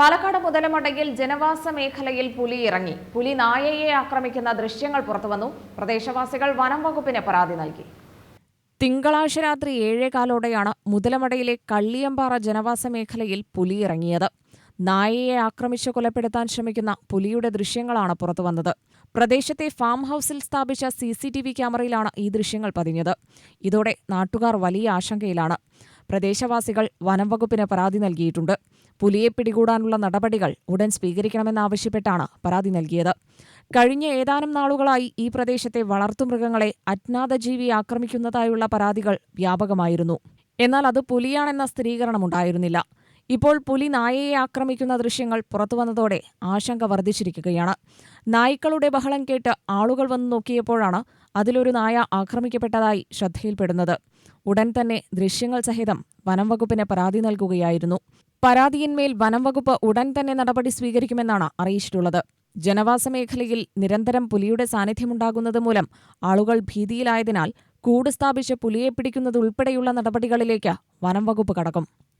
പാലക്കാട് മുതലമടയിൽ ജനവാസ മേഖലയിൽ പുലി ഇറങ്ങി. പുലി നായയെ ആക്രമിക്കുന്ന ദൃശ്യങ്ങൾ പുറത്തുവന്നു. പ്രദേശവാസികൾ വനം വകുപ്പിന് പരാതി നൽകി. തിങ്കളാഴ്ച രാത്രി ഏഴേകാലോടെയാണ് മുതലമടയിലെ കള്ളിയമ്പാറ ജനവാസ മേഖലയിൽ പുലി ഇറങ്ങിയത്. നായയെ ആക്രമിച്ച് കൊലപ്പെടുത്താൻ ശ്രമിക്കുന്ന പുലിയുടെ ദൃശ്യങ്ങളാണ് പുറത്തുവന്നത്. പ്രദേശത്തെ ഫാം ഹൌസിൽ സ്ഥാപിച്ച സി സി ടി വി ക്യാമറയിലാണ് ഈ ദൃശ്യങ്ങൾ പതിഞ്ഞത്. ഇതോടെ നാട്ടുകാർ വലിയ ആശങ്കയിലാണ്. പ്രദേശവാസികൾ വനംവകുപ്പിന് പരാതി നൽകിയിട്ടുണ്ട്. പുലിയെ പിടികൂടാനുള്ള നടപടികൾ ഉടൻ സ്വീകരിക്കണമെന്നാവശ്യപ്പെട്ടാണ് പരാതി നൽകിയത്. കഴിഞ്ഞ ഏതാനും നാളുകളായി ഈ പ്രദേശത്തെ വളർത്തുമൃഗങ്ങളെ അജ്ഞാതജീവി ആക്രമിക്കുന്നതായുള്ള പരാതികൾ വ്യാപകമായിരുന്നു. എന്നാൽ അത് പുലിയാണെന്ന സ്ഥിരീകരണമുണ്ടായിരുന്നില്ല. ഇപ്പോൾ പുലി നായയെ ആക്രമിക്കുന്ന ദൃശ്യങ്ങൾ പുറത്തുവന്നതോടെ ആശങ്ക വർദ്ധിച്ചിരിക്കുകയാണ്. നായ്ക്കളുടെ ബഹളം കേട്ട് ആളുകൾ വന്നു നോക്കിയപ്പോഴാണ് അതിലൊരു നായ ആക്രമിക്കപ്പെട്ടതായി ശ്രദ്ധയിൽപ്പെടുന്നത്. ഉടൻ തന്നെ ദൃശ്യങ്ങൾ സഹിതം വനം വകുപ്പിന് പരാതി നൽകുകയായിരുന്നു. പരാതിയിന്മേൽ വനംവകുപ്പ് ഉടൻ തന്നെ നടപടി സ്വീകരിക്കുമെന്നാണ് അറിയിച്ചിട്ടുള്ളത്. ജനവാസ മേഖലയിൽ നിരന്തരം പുലിയുടെ സാന്നിധ്യമുണ്ടാകുന്നത് മൂലം ആളുകൾ ഭീതിയിലായതിനാൽ കൂട് സ്ഥാപിച്ച് പുലിയെ പിടിക്കുന്നതുൾപ്പെടെയുള്ള നടപടികളിലേക്ക് വനംവകുപ്പ് കടക്കും.